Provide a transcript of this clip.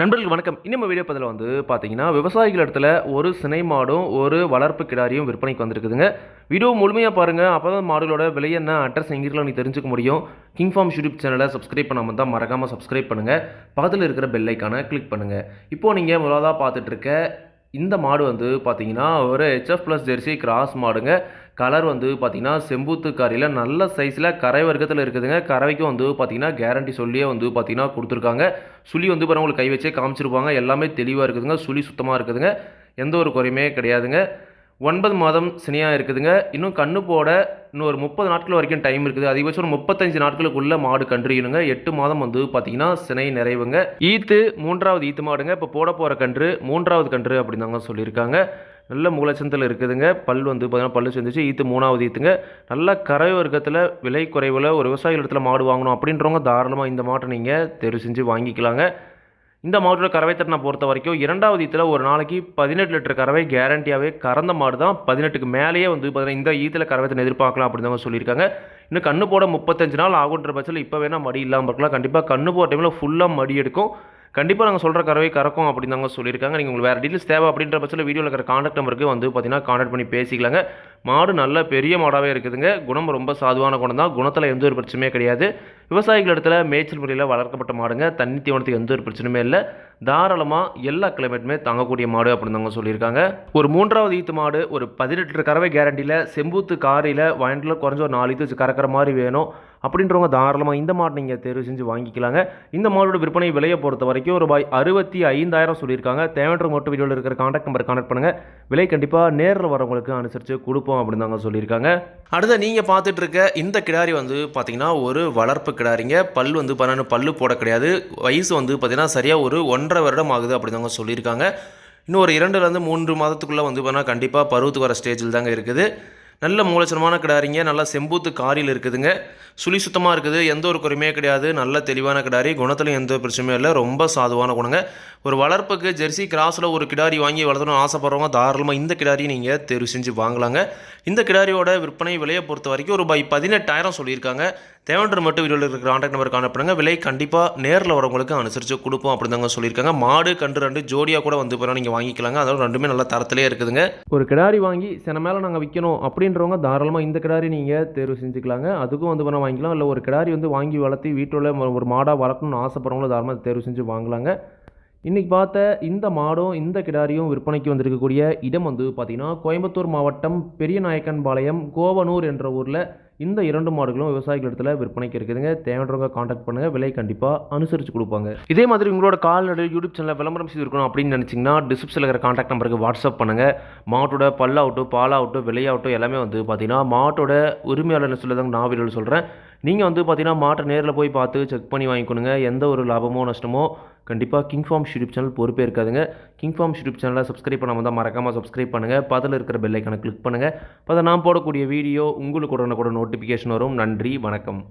நண்பர்கள் வணக்கம். இன்னும் வீடியோ பதில் வந்து பார்த்தீங்கன்னா விவசாயிகள் இடத்துல ஒரு சினை மாடும் ஒரு வளர்ப்பு கிடாரியும் விற்பனைக்கு வந்திருக்குதுங்க. வீடியோ முழுமையாக பாருங்கள் அப்போ தான் மாடுகளோட விலை என்ன அட்ரஸ் எங்கிருக்கலாம் நீ தெரிஞ்சுக்க முடியும். கிங் ஃபார்ம் யூடியூப் சேனலை சப்ஸ்கிரைப் பண்ணாமல் தான் மறக்காமல் சப்ஸ்கிரைப் பண்ணுங்கள் பக்கத்தில் இருக்கிற பெல்லைக்கான கிளிக் பண்ணுங்கள் இப்போது நீங்கள் முதலாக பார்த்துட்ருக்க இந்த மாடு வந்து பார்த்தீங்கன்னா ஒரு ஹெச்எஃப் ப்ளஸ் ஜெர்சி கிராஸ் மாடுங்க. கலர் வந்து பார்த்திங்கன்னா செம்பூத்து கறியில் நல்ல சைஸில் கரை வர்க்கத்தில் இருக்குதுங்க. கறவைக்கும் வந்து பார்த்திங்கன்னா கேரண்டி சொல்லியே வந்து பார்த்தீங்கன்னா கொடுத்துருக்காங்க. சுழி வந்து பாருங்கள் உங்களுக்கு கை வச்சே காமிச்சிருப்பாங்க. எல்லாமே தெளிவாக இருக்குதுங்க. சுழி சுத்தமாக இருக்குதுங்க. எந்த ஒரு குறையுமே கிடையாதுங்க. ஒன்பது மாதம் சினியாக இருக்குதுங்க. இன்னும் கண்ணு போட இன்னும் ஒரு முப்பது நாட்கள் வரைக்கும் டைம் இருக்குது. அதிகபட்சம் ஒரு முப்பத்தஞ்சு நாட்களுக்குள்ளே மாடு கன்றுணுங்க எட்டு மாதம் வந்து பார்த்தீங்கன்னா சினை நிறைவுங்க. ஈத்து மூன்றாவது ஈத்து மாடுங்க. இப்போ போட போகிற கன்று மூன்றாவது கன்று அப்படின்னு தாங்க சொல்லியிருக்காங்க. நல்ல முகலட்சத்தில் இருக்குதுங்க. பல் வந்து பார்த்தீங்கன்னா பல்லு சேர்ந்துச்சு. ஈத்து மூணாவது ஈத்துங்க. நல்ல கரை வர்க்கத்தில் விலை குறைவில் ஒரு விவசாய இடத்துல மாடு வாங்கணும் அப்படின்றவங்க தாராளமாக இந்த மாட்டை நீங்கள் தேர்வு செஞ்சு வாங்கிக்கலாங்க. இந்த மாட்டோட கறவை திறனை பொறுத்த வரைக்கும் இரண்டாவது ஈத்தில் ஒரு நாளைக்கு பதினெட்டு லிட்டர் கறவை கேரண்டியாகவே கறந்த மாடு தான். பதினெட்டுக்கு மேலேயே வந்து பார்த்தீங்கன்னா இந்த ஈத்தில் கறவை திறனை எதிர்பார்க்கலாம் அப்படின்னு தான் சொல்லியிருக்காங்க. இன்னும் கண்ணு போட முப்பத்தஞ்சு நாள் ஆகுன்ற பட்சத்தில் இப்போ வேணால் மடி இல்லாமல் இருக்கலாம். கண்டிப்பாக கண்ணு போகிற டைமில் ஃபுல்லாக மடி எடுக்கும். கண்டிப்பாக நாங்கள் சொல்கிற கறவை கறக்கும் அப்படின்னு தாங்க சொல்லியிருக்காங்க. நீங்கள் உங்களுக்கு வேறு டீட்டெயில்ஸ் தேவை அப்படின்ற பட்சத்தில் வீடியோவில் இருக்கிற காண்டாக்ட் நம்பருக்கு வந்து பார்த்தீங்கன்னா காண்டாக்ட் பண்ணி பேசிக்கலாங்க. மாடு நல்ல பெரிய மாடாகவே இருக்குதுங்க. குணம் ரொம்ப சாதுவான குணம் தான். குணத்தில் எந்த ஒரு பிரச்சனையுமே கிடையாது. விவசாயிகள் இடத்துல மேய்ச்சல் முறையில் வளர்க்கப்பட்ட மாடுங்க. தண்ணி தீவனத்துக்கு எந்த ஒரு பிரச்சனையுமே இல்லை. தாராளமாக எல்லா கிளைமேட்டுமே தாங்கக்கூடிய மாடு அப்படின்னு தாங்க சொல்லியிருக்காங்க. ஒரு மூன்றாவது ஈத்து மாடு ஒரு பதினெட்டு லிட்டர் கறவை கேரண்டியில் செம்பூத்து காரையில் வயண்டில் குறைஞ்ச ஒரு நாலு ஈத்து வச்சு கறக்கிற மாதிரி வேணும். அப்படின்றவங்க தாராளமாக இந்த மாடு நீங்கள் தேர்வு செஞ்சு வாங்கிக்கலாங்க. இந்த மாடோட விற்பனை விலையை பொறுத்த வரைக்கும் ரூபாய் அறுபத்தி ஐந்தாயிரம் சொல்லியிருக்காங்க. தேவைன்ற மட்டும் வீடியோவில் இருக்கிற காண்டாக்ட் நம்பர் கான்டாக்ட் பண்ணுங்கள் விலை கண்டிப்பாக நேரில் வரவங்களுக்கு அனுசரித்து கொடுப்போம் அப்படின்னு தாங்க சொல்லியிருக்காங்க. அடுத்த நீங்கள் பார்த்துட்டு இருக்க இந்த கிடாரி வந்து பார்த்தீங்கன்னா ஒரு வளர்ப்பு கிடாரிங்க பல் வந்து பார்த்தீங்கன்னா பல்லு போட கிடையாது. வயசு வந்து பார்த்தீங்கன்னா சரியாக ஒரு ஒன்றரை வருடம் ஆகுது அப்படிதாங்க சொல்லியிருக்காங்க. இன்னும் ஒரு இரண்டுலேருந்து மூன்று மாதத்துக்குள்ளே வந்து பார்த்தீங்கன்னா கண்டிப்பாக பருவத்துக்கு வர ஸ்டேஜில் தாங்க இருக்குது. நல்ல மூலச்சனமான கிடாரிங்க நல்லா செம்பூத்து காரியில் இருக்குதுங்க. சுழி சுத்தமாக இருக்குது எந்த ஒரு குறையுமே கிடையாது. நல்ல தெளிவான கிடாரி குணத்துலையும் எந்த பிரச்சனையும் இல்லை. ரொம்ப சாதுவான குணங்க. ஒரு வளர்ப்புக்கு ஜெர்சி கிராஸில் ஒரு கிடாரி வாங்கி வளர்த்தணும் ஆசைப்படுறவங்க தாராளமாக இந்த கிடாரியை நீங்கள் தேர்வு செஞ்சு வாங்கலாங்க. இந்த கிடாரியோட விற்பனை விலையை பொறுத்த வரைக்கும் ரூபாய் பதினெட்டாயிரம் சொல்லியிருக்காங்க. தேவன்ற மட்டும் வீடியோவில் இருக்கிற கான்டாக்ட் நம்பர் காணப்படுங்க விலை கண்டிப்பாக நேரில் வரவங்களுக்கு அனுசரித்து கொடுப்போம் அப்படின்னு தாங்க சொல்லியிருக்காங்க. மாடு கன்று ரெண்டு ஜோடியாக கூட வந்து போகிறோம் நீங்கள் வாங்கிக்கலாங்க. அதோட ரெண்டுமே நல்ல தரத்திலே இருக்குதுங்க. ஒரு கிடாரி வாங்கி சில மேலே நாங்கள் விற்கணும் அப்படின்றவங்க தாராளமாக இந்த கிடாரி நீங்கள் தேர்வு செஞ்சுக்கலாங்க. அதுக்கும் வந்து பண்ண வாங்கிக்கலாம். இல்லை ஒரு கிடாரி வந்து வாங்கி வளர்த்தி வீட்டில் ஒரு மாடாக வளர்க்கணும்னு ஆசைப்படுறவங்களும் தாராளமாக தேர்வு செஞ்சு வாங்கலாங்க. இன்றைக்கி பார்த்த இந்த மாடும் இந்த கிடாரியும் விற்பனைக்கு வந்திருக்கக்கூடிய இடம் வந்து பார்த்திங்கன்னா கோயம்புத்தூர் மாவட்டம் பெரியநாயக்கன்பாளையம் கோவனூர் என்ற ஊரில் இந்த இரண்டு மாடுகளும் விவசாயிகள் இடத்துல விற்பனைக்கு இருக்குதுங்க. தேவைன்றவங்க காண்டாக்ட் பண்ணுங்கள் விலை கண்டிப்பாக அனுசரித்து கொடுப்பாங்க. இதே மாதிரி உங்களோட கால்நடை யூடியூப் சேனலில் விளம்பரம் செய்திருக்கணும் அப்படின்னு நினச்சிங்கன்னா டிஸ்கிரிப்ஷனில் இருக்கிற காண்டாக்ட் நம்பருக்கு வாட்ஸ்அப் பண்ணுங்கள் மாட்டோட பல்லாகட்டும் பாலாகட்டும் விலையாகட்டும் எல்லாமே வந்து பார்த்தீங்கன்னா மாட்டோட உரிமையாளர் சொல்லதாங்க நான் வீடியோவில் சொல்கிறேன் நீங்கள் வந்து பார்த்தீங்கன்னா மாட்டை நேரில் போய் பார்த்து செக் பண்ணி வாங்கிக்கணுங்க. எந்த ஒரு லாபமோ நஷ்டமோ கண்டிப்பாக கிங் ஃபார்ம் யூடியூப் சேனல் பொறுப்பே இருக்காதுங்க. கிங் ஃபார்ம் யூடியூப் சேனலை சப்ஸ்கிரைப் பண்ணாமல் தான் மறக்காமல் சப்ஸ்கிரைப் பண்ணுங்கள் பதில் இருக்கிற பெல்லைக்கான கிளிக் பண்ணுங்கள் அதை நான் போடக்கூடிய வீடியோ உங்களுக்கு உடனுக்குடன் நோட்டிஃபிகேஷன் வரும். நன்றி வணக்கம்.